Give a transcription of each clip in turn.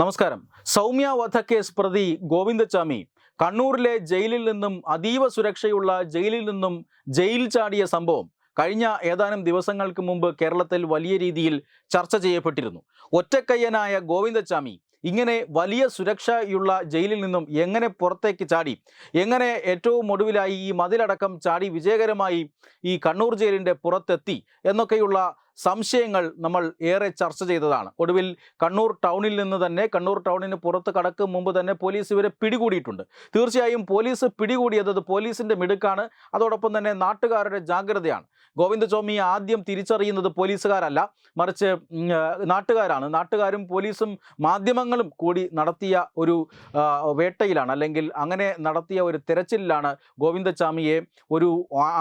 നമസ്കാരം. സൗമ്യ വധക്കേസ് പ്രതി ഗോവിന്ദച്ചാമി കണ്ണൂരിലെ ജയിലിൽ നിന്നും അതീവ സുരക്ഷയുള്ള ജയിലിൽ നിന്നും ജയിൽ ചാടിയ സംഭവം കഴിഞ്ഞ ഏതാനും ദിവസങ്ങൾക്ക് മുമ്പ് കേരളത്തിൽ വലിയ രീതിയിൽ ചർച്ച ചെയ്യപ്പെട്ടിരുന്നു. ഒറ്റക്കയ്യനായ ഗോവിന്ദച്ചാമി ഇങ്ങനെ വലിയ സുരക്ഷയുള്ള ജയിലിൽ നിന്നും എങ്ങനെ പുറത്തേക്ക് ചാടി എങ്ങനെ ഏറ്റവും ഒടുവിലായി ഈ മതിലടക്കം ചാടി വിജയകരമായി ഈ കണ്ണൂർ ജയിലിന്റെ പുറത്തെത്തി എന്നൊക്കെയുള്ള സംശയങ്ങൾ നമ്മൾ ഏറെ ചർച്ച ചെയ്തതാണ്. ഒടുവിൽ കണ്ണൂർ ടൗണിൽ നിന്ന് തന്നെ കണ്ണൂർ ടൗണിന് പുറത്ത് കടക്കും മുമ്പ് തന്നെ പോലീസ് ഇവരെ പിടികൂടിയിട്ടുണ്ട്. തീർച്ചയായും പോലീസ് പിടികൂടിയത് പോലീസിന്റെ മിടുക്കാണ്. അതോടൊപ്പം തന്നെ നാട്ടുകാരുടെ ജാഗ്രതയാണ്. ഗോവിന്ദ സ്വാമി ആദ്യം തിരിച്ചറിയുന്നത് പോലീസുകാരല്ല. മറിച്ച് നാട്ടുകാരാണ്. നാട്ടുകാരും പോലീസും മാധ്യമങ്ങളും കൂടി നടത്തിയ ഒരു വേട്ടയിലാണ്. അല്ലെങ്കിൽ അങ്ങനെ നടത്തിയ ഒരു തിരച്ചിലാണ് ഗോവിന്ദസ്വാമിയെ ഒരു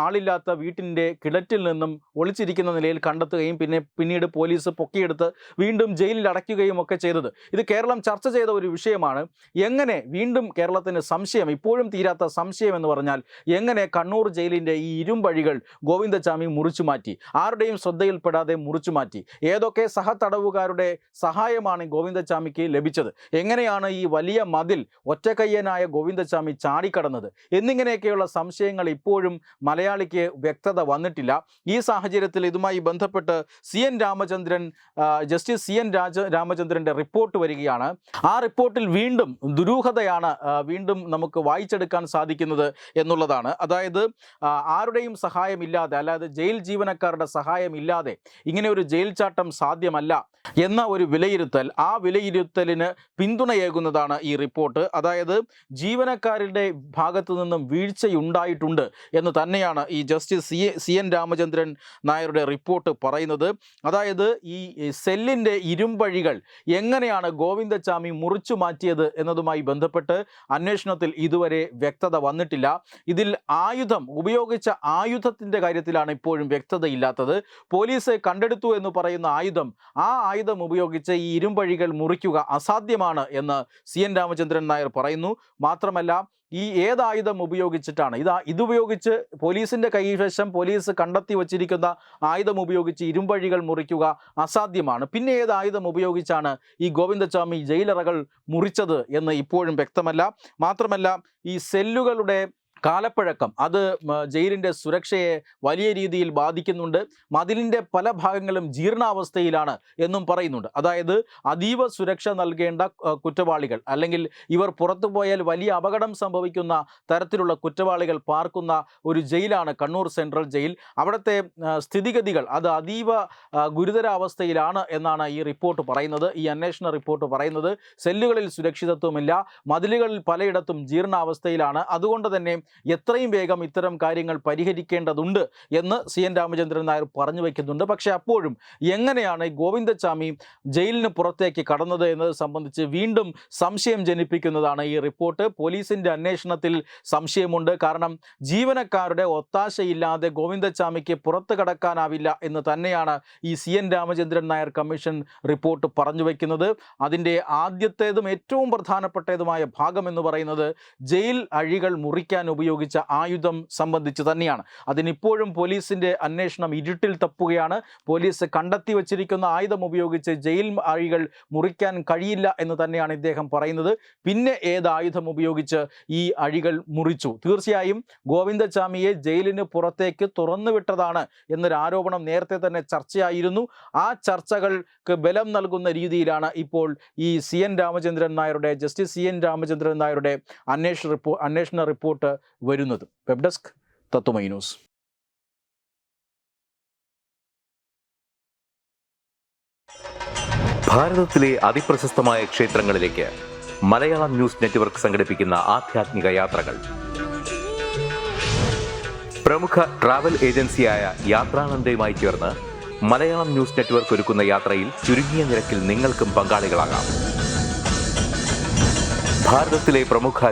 ആളില്ലാത്ത വീട്ടിന്റെ കിണറ്റിൽ നിന്നും ഒളിച്ചിരിക്കുന്ന നിലയിൽ കണ്ടെത്തുകയും പിന്നെ പിന്നീട് പോലീസ് പൊക്കിയെടുത്ത് വീണ്ടും ജയിലിൽ അടയ്ക്കുകയും ഒക്കെ ചെയ്തത്. ഇത് കേരളം ചർച്ച ചെയ്ത ഒരു വിഷയമാണ്. എങ്ങനെ വീണ്ടും കേരളത്തിന് സംശയം ഇപ്പോഴും തീരാത്ത സംശയം എന്ന് പറഞ്ഞാൽ എങ്ങനെ കണ്ണൂർ ജയിലിന്റെ ഈ ഇരുമ്പഴികൾ ഗോവിന്ദചാമി മുറിച്ചു മാറ്റി ആരുടെയും ശ്രദ്ധയിൽപ്പെടാതെ മുറിച്ചു മാറ്റി ഏതൊക്കെ സഹതടവുകാരുടെ സഹായമാണ് ഗോവിന്ദചാമിക്ക് ലഭിച്ചത് എങ്ങനെയാണ് ഈ വലിയ മതിൽ ഒറ്റക്കയ്യനായ ഗോവിന്ദചാമി ചാടിക്കടന്നത് എന്നിങ്ങനെയൊക്കെയുള്ള സംശയങ്ങൾ ഇപ്പോഴും മലയാളിക്ക് വ്യക്തത വന്നിട്ടില്ല. ഈ സാഹചര്യത്തിൽ ഇതുമായി ബന്ധപ്പെട്ട് C N Ramachandran justice C N Raja രാമചന്ദ്രന്റെ report വരികയാണ്. ആ റിപ്പോർട്ടിൽ വീണ്ടും ദുരൂഹതയാണ് വീണ്ടും നമുക്ക് വായിച്ചെടുക്കാൻ സാധിക്കുന്നത് എന്നുള്ളതാണ്. അതായത് ആരുടെയും സഹായമില്ലാതെ അല്ലാതെ ജയിൽ ജീവനക്കാരുടെ സഹായമില്ലാതെ ഇങ്ങനെ ഒരു ജയിൽ ചാട്ടം സാധ്യമല്ല എന്ന ഒരു വിലയിരുത്തൽ ആ വിലയിരുത്തലിന് പിന്തുണയേകുന്നതാണ് ഈ റിപ്പോർട്ട് അതായത് ജീവനക്കാരുടെ ഭാഗത്തു നിന്നും വീഴ്ചയുണ്ടായിട്ടുണ്ട് എന്ന് തന്നെയാണ് ഈ justice C C N Ramachandran നായരുടെ റിപ്പോർട്ട് പറയുന്നത്. അതായത് ഈ സെല്ലിന്റെ ഇരുമ്പഴികൾ എങ്ങനെയാണ് ഗോവിന്ദച്ചാമി മുറിച്ചു മാറ്റിയത് എന്നതുമായി ബന്ധപ്പെട്ട് അന്വേഷണത്തിൽ ഇതുവരെ വ്യക്തത വന്നിട്ടില്ല. ഇതിൽ ആയുധം ഉപയോഗിച്ച ആയുധത്തിന്റെ കാര്യത്തിലാണ് ഇപ്പോഴും വ്യക്തതയില്ലാത്തത്. പോലീസ് കണ്ടെടുത്തു എന്ന് പറയുന്ന ആയുധം ആ ആയുധം ഉപയോഗിച്ച് ഈ ഇരുമ്പഴികൾ മുറിക്കുക അസാധ്യമാണ് എന്ന് സി എൻ രാമചന്ദ്രൻ നായർ പറയുന്നു. മാത്രമല്ല ഈ ഏത് ആയുധം ഉപയോഗിച്ചിട്ടാണ്. ഇതാ ഇതുപയോഗിച്ച് പോലീസിന്റെ കൈവശം പോലീസ് കണ്ടെത്തി വച്ചിരിക്കുന്ന ആയുധം ഉപയോഗിച്ച് ഇരുമ്പഴികൾ മുറിക്കുക അസാധ്യമാണ്. പിന്നെ ഏത് ആയുധം ഉപയോഗിച്ചാണ് ഈ ഗോവിന്ദസ്വാമി ജയിലറകൾ മുറിച്ചത് എന്ന് ഇപ്പോഴും വ്യക്തമല്ല. മാത്രമല്ല ഈ സെല്ലുകളുടെ കാലപ്പഴക്കം. അത് ജയിലിന്റെ സുരക്ഷയെ വലിയ രീതിയിൽ ബാധിക്കുന്നുണ്ട്. മതിലിന്റെ പല ഭാഗങ്ങളും ജീർണാവസ്ഥയിലാണ് എന്നും പറയുന്നുണ്ട്. അതായത് അതീവ സുരക്ഷ നൽകേണ്ട കുറ്റവാളികൾ അല്ലെങ്കിൽ ഇവർ പുറത്തു പോയാൽ വലിയ അപകടം സംഭവിക്കുന്ന തരത്തിലുള്ള കുറ്റവാളികൾ പാർക്കുന്ന ഒരു ജയിലാണ് കണ്ണൂർ സെൻട്രൽ ജയിൽ. അവിടുത്തെ സ്ഥിതിഗതികൾ അത് അതീവ ഗുരുതരാവസ്ഥയിലാണ് എന്നാണ് ഈ റിപ്പോർട്ട് പറയുന്നത്. ഈ അന്വേഷണ റിപ്പോർട്ട് പറയുന്നത് സെല്ലുകളിൽ സുരക്ഷിതത്വമില്ല മതിലുകളിൽ പലയിടത്തും ജീർണാവസ്ഥയിലാണ്. അതുകൊണ്ട് തന്നെ എത്രയും വേഗം ഇത്തരം കാര്യങ്ങൾ പരിഹരിക്കേണ്ടതുണ്ട് എന്ന് സി എൻ രാമചന്ദ്രൻ നായർ പറഞ്ഞു വയ്ക്കുന്നുണ്ട് പക്ഷേ അപ്പോഴും എങ്ങനെയാണ് ഗോവിന്ദസ്വാമി ജയിലിന് പുറത്തേക്ക് കടന്നത് എന്നത് സംബന്ധിച്ച് വീണ്ടും സംശയം ജനിപ്പിക്കുന്നതാണ് ഈ റിപ്പോർട്ട്. പോലീസിന്റെ അന്വേഷണത്തിൽ സംശയമുണ്ട്. കാരണം ജീവനക്കാരുടെ ഒത്താശയില്ലാതെ ഗോവിന്ദച്ചാമിക്ക് പുറത്ത് കടക്കാനാവില്ല എന്ന് തന്നെയാണ് ഈ C N Ramachandran Nair commission report പറഞ്ഞു വയ്ക്കുന്നത് അതിന്റെ ആദ്യത്തേതും ഏറ്റവും പ്രധാനപ്പെട്ടതുമായ ഭാഗം എന്ന് പറയുന്നത് ജയിൽ അഴികൾ മുറിക്കാൻ ഉപയോഗിച്ച ആയുധം സംബന്ധിച്ച് തന്നെയാണ്. അതിനിപ്പോഴും പോലീസിന്റെ അന്വേഷണം ഇരുട്ടിൽ തപ്പുകയാണ്. പോലീസ് കണ്ടെത്തി വച്ചിരിക്കുന്ന ആയുധം ഉപയോഗിച്ച് ജയിൽ അഴികൾ മുറിക്കാൻ കഴിയില്ല എന്ന് തന്നെയാണ് ഇദ്ദേഹം പറയുന്നത്. പിന്നെ ഏത് ആയുധം ഉപയോഗിച്ച് ഈ അഴികൾ മുറിച്ചു? തീർച്ചയായും ഗോവിന്ദചാമിയെ ജയിലിന് പുറത്തേക്ക് തുറന്നുവിട്ടതാണ് എന്നൊരു ആരോപണം നേരത്തെ തന്നെ ചർച്ചയായിരുന്നു. ആ ചർച്ചകൾക്ക് ബലം നൽകുന്ന രീതിയിലാണ് ഇപ്പോൾ ഈ സി എൻ രാമചന്ദ്രൻ നായരുടെ ജസ്റ്റിസ് സി എൻ രാമചന്ദ്രൻ നായരുടെ അന്വേഷണ റിപ്പോ അന്വേഷണ റിപ്പോർട്ട് വരുന്നത്. വെബ് ഡെസ്ക് തത്വമൈ ന്യൂസ്. അതിപ്രശസ്തമായ മലയാളം ന്യൂസ് നെറ്റ്വർക്ക് സംഘടിപ്പിക്കുന്ന യാത്രകൾ. പ്രമുഖ ഏജൻസിയായ യാത്രാനന്ദയുമായി ചേർന്ന് മലയാളം ന്യൂസ് നെറ്റ്വർക്ക് ഒരുക്കുന്ന യാത്രയിൽ ചുരുങ്ങിയ നിരക്കിൽ പ്രമുഖ